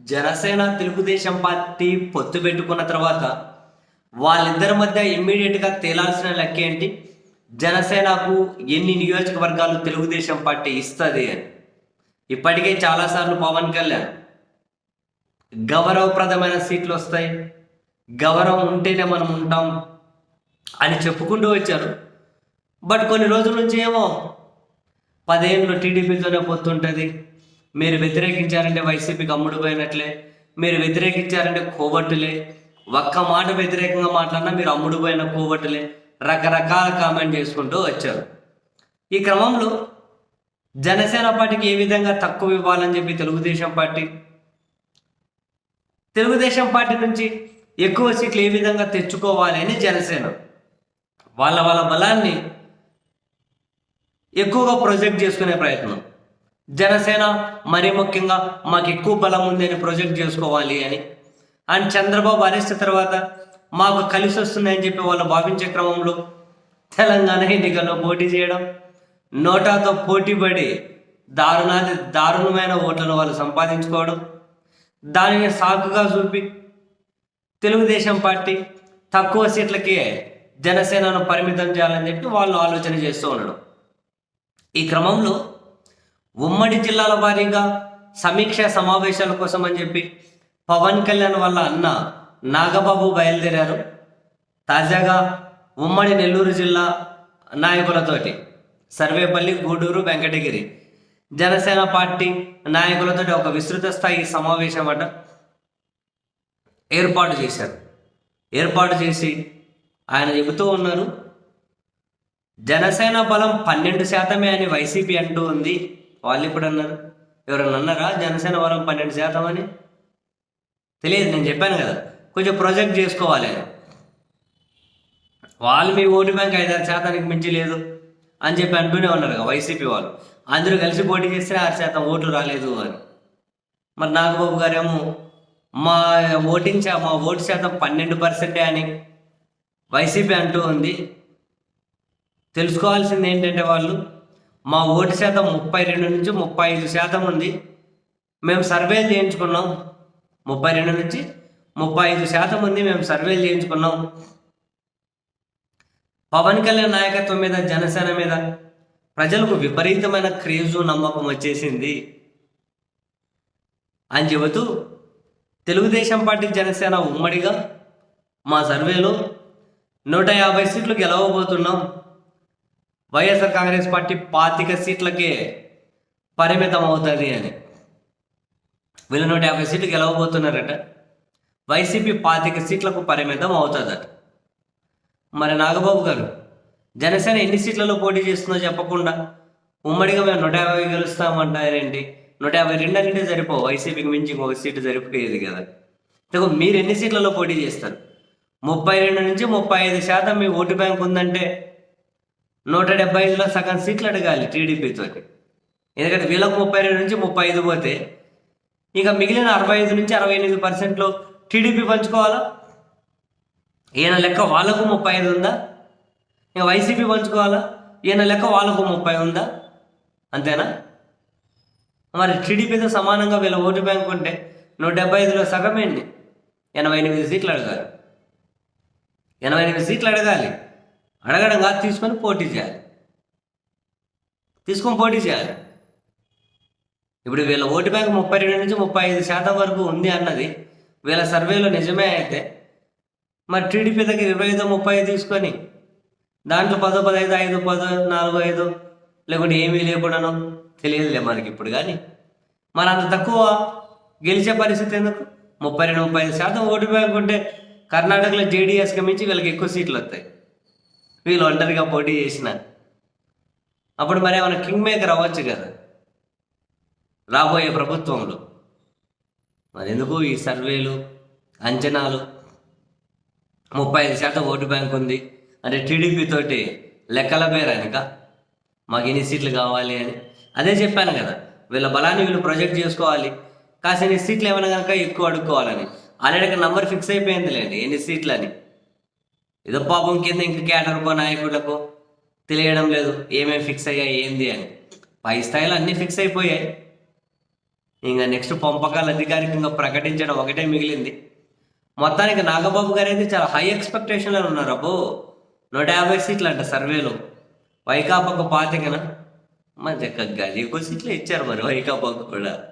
Janasena Telugu Desam party పొత్తు పెట్టుకున్న తర్వాత వాళ్ళిద్దరి మధ్య ఇమ్మీడియట్గా తేలాల్సిన లెక్క ఏంటి? జనసేనకు ఎన్ని నియోజకవర్గాలు తెలుగుదేశం పార్టీ ఇస్తుంది అని. ఇప్పటికే చాలాసార్లు పవన్ కళ్యాణ్ గౌరవప్రదమైన సీట్లు వస్తాయి గౌరవం ఉంటేనే మనం ఉంటాం అని చెప్పుకుంటూ వచ్చారు. బట్ కొన్ని రోజుల నుంచి ఏమో పదేళ్ళు టీడీపీతోనే పొత్తుంటుంది మీరు వ్యతిరేకించారంటే వైసీపీకి అమ్ముడు పోయినట్లే. మీరు వ్యతిరేకించారంటే కోవట్టులే. ఒక్క మాట వ్యతిరేకంగా మాట్లాడినా మీరు అమ్ముడు పోయిన కోవట్టులే. రకరకాల కామెంట్ చేసుకుంటూ వచ్చారు. ఈ క్రమంలో జనసేన పార్టీకి ఏ విధంగా తక్కువ ఇవ్వాలని చెప్పి తెలుగుదేశం పార్టీ? తెలుగుదేశం పార్టీ నుంచి ఎక్కువ సీట్లు ఏ విధంగా తెచ్చుకోవాలి అని జనసేన? వాళ్ళ వాళ్ళ బలాన్ని ఎక్కువగా ప్రొజెక్ట్ చేసుకునే ప్రయత్నం. జనసేన మరీ ముఖ్యంగా మాకు ఎక్కువ బలం ఉంది అని ప్రొజెక్ట్ చేసుకోవాలి అని. అండ్ చంద్రబాబు అరెస్ట్ తర్వాత మాకు కలిసి వస్తుందని చెప్పి వాళ్ళు భావించే క్రమంలో తెలంగాణ ఎన్నికల్లో పోటీ చేయడం నోటాతో పోటీ పడి దారుణాది దారుణమైన ఓట్లను వాళ్ళు సంపాదించుకోవడం దానిని సాకుగా చూపి తెలుగుదేశం పార్టీ తక్కువ సీట్లకే జనసేనను పరిమితం చేయాలని చెప్పి వాళ్ళు ఆలోచన చేస్తూ ఉండడం. ఈ క్రమంలో ఉమ్మడి జిల్లాల వారీగా సమీక్ష సమావేశాల కోసం అని చెప్పి పవన్ కళ్యాణ్ వాళ్ళ అన్న నాగబాబు బయలుదేరారు. తాజాగా ఉమ్మడి నెల్లూరు జిల్లా నాయకులతోటి సర్వేపల్లి గూడూరు వెంకటగిరి జనసేన పార్టీ నాయకులతో ఒక విస్తృత స్థాయి సమావేశం అట ఏర్పాటు చేశారు. ఏర్పాటు చేసి ఆయన చెబుతూ ఉన్నారు జనసేన బలం పన్నెండు శాతమే అని వైసీపీ అంటూ ఉంది. వాళ్ళు ఇప్పుడు అన్నారు. ఎవరన్నా అన్నారా? జనసేన బలం పన్నెండు శాతం అని? తెలియదు నేను చెప్పాను కదా. కొంచెం ప్రొజెక్ట్ చేసుకోవాలి. వాళ్ళు మీ ఓటు బ్యాంక్ ఐదారు శాతానికి మించి లేదు అని చెప్పి అంటూనే ఉన్నారు కదా వైసీపీ వాళ్ళు. అందరూ కలిసి పోటీ చేస్తే ఆరు శాతం ఓట్లు రాలేదు అని. మరి నాగబాబు గారేమో మా ఓటింగ్ శా మా ఓటు శాతం పన్నెండు పర్సెంటే అని వైసీపీ అంటూ ఉంది. తెలుసుకోవాల్సింది ఏంటంటే వాళ్ళు మా ఓటు శాతం ముప్పై రెండు నుంచి ముప్పై ఐదు శాతం ఉంది. మేము సర్వేలు చేయించుకున్నాం. ముప్పై రెండు నుంచి ముప్పై ఐదు శాతం ఉంది మేము సర్వేలు చేయించుకున్నాం. పవన్ కళ్యాణ్ నాయకత్వం మీద జనసేన మీద ప్రజలకు విపరీతమైన క్రేజు నమ్మకం వచ్చేసింది. అని చెబుతూ తెలుగుదేశం పార్టీ జనసేన ఉమ్మడిగా మా సర్వేలో నూట యాభై సీట్లు గెలవబోతున్నాం. వైఎస్ఆర్ కాంగ్రెస్ పార్టీ పాతిక సీట్లకే పరిమితం అవుతుంది అని. వీళ్ళు నూట యాభై సీట్లు గెలవబోతున్నారట. వైసీపీ పాతిక సీట్లకు పరిమితం అవుతుందట మరి నాగబాబు గారు జనసేన ఎన్ని సీట్లలో పోటీ చేస్తుందో చెప్పకుండా ఉమ్మడిగా మేము నూట యాభై గెలుస్తామంటారేంటి? నూట యాభై రెండు అంటే సరిపో వైసీపీకి మించి ఇంకొక సీటు సరిపోయేది కదా. ఇదిగో మీరు ఎన్ని సీట్లలో పోటీ చేస్తారు? ముప్పై రెండు నుంచి ముప్పై ఐదు శాతం మీ ఓటు బ్యాంక్ ఉందంటే నూట డెబ్బై ఐదులో సగం సీట్లు అడగాలి టీడీపీతో ఎందుకంటే వీళ్ళకు ముప్పై రెండు నుంచి ముప్పై ఐదు పోతే ఇంకా మిగిలిన అరవై ఐదు నుంచి అరవై ఎనిమిది పర్సెంట్లో టీడీపీ పంచుకోవాలా? ఈయన లెక్క వాళ్ళకు ముప్పై ఐదు ఉందా? ఇంకా వైసీపీ పంచుకోవాలా? ఈయన లెక్క వాళ్ళకు ముప్పై ఉందా? అంతేనా? మరి టీడీపీతో సమానంగా వీళ్ళ ఓటు బ్యాంక్ ఉంటే నూట డెబ్బై ఐదులో సగమేంటి ఎనభై ఎనిమిది సీట్లు అడగాలి. ఎనభై ఎనిమిది సీట్లు అడగాలి. అడగడం కాదు తీసుకొని పోటీ చేయాలి. తీసుకొని పోటీ చేయాలి. ఇప్పుడు వీళ్ళ ఓటు బ్యాంక్ ముప్పై రెండు నుంచి ముప్పై ఐదు శాతం వరకు ఉంది అన్నది వీళ్ళ సర్వేలో నిజమే అయితే మరి టీడీపీ దగ్గర ఇరవై ఐదు ముప్పై ఐదు తీసుకొని దాంట్లో పదో పదహైదు ఐదు పదో నాలుగు ఐదు లేకుంటే ఏమీ లేకుండానో తెలియదులే మనకి ఇప్పుడు కానీ. మరి అంత తక్కువ గెలిచే పరిస్థితి ఎందుకు? ముప్పై రెండు ముప్పై ఐదు శాతం ఓటు బ్యాంక్ ఉంటే కర్ణాటకలో జేడీఎస్కి మించి వీళ్ళకి ఎక్కువ సీట్లు వస్తాయి. వీళ్ళు ఒంటరిగా పోటీ చేసిన. అప్పుడు మరి ఏమైనా కింగ్ మేకర్ అవ్వచ్చు కదా. రాబోయే ప్రభుత్వంలో. మరి ఎందుకు ఈ సర్వేలు అంచనాలు? ముప్పై ఐదు శాతం ఓటు బ్యాంక్ ఉంది. అంటే టీడీపీ తోటి లెక్కల పేరనిక మాకు ఎన్ని సీట్లు కావాలి అని. అదే చెప్పాను కదా వీళ్ళ బలాన్ని వీళ్ళు ప్రొజెక్ట్ చేసుకోవాలి. కాస్త సీట్లు ఏమైనా కనుక ఎక్కువ అడుక్కోవాలని. ఆల్రెడీ నంబర్ ఫిక్స్ అయిపోయింది లేండి ఎన్ని సీట్లు అని ఏదో పాపం కింద ఇంక కేటర్కో నాయకులకు తెలియడం లేదు. ఏమేమి ఫిక్స్ అయ్యాయి ఏంది అని. పై స్థాయిలో అన్నీ ఫిక్స్ అయిపోయాయి. ఇంకా నెక్స్ట్ పంపకాలు అధికారికంగా ప్రకటించడం ఒకటే మిగిలింది. మొత్తానికి నాగబాబు గారు అయితే చాలా హై ఎక్స్పెక్టేషన్లో ఉన్నారు. అబ్బో నూట యాభై సీట్లు అంట సర్వేలో. వైకాపాకు పాతికన? మంచి గది సీట్లు ఇచ్చారు మరి వైకాపాకు కూడా.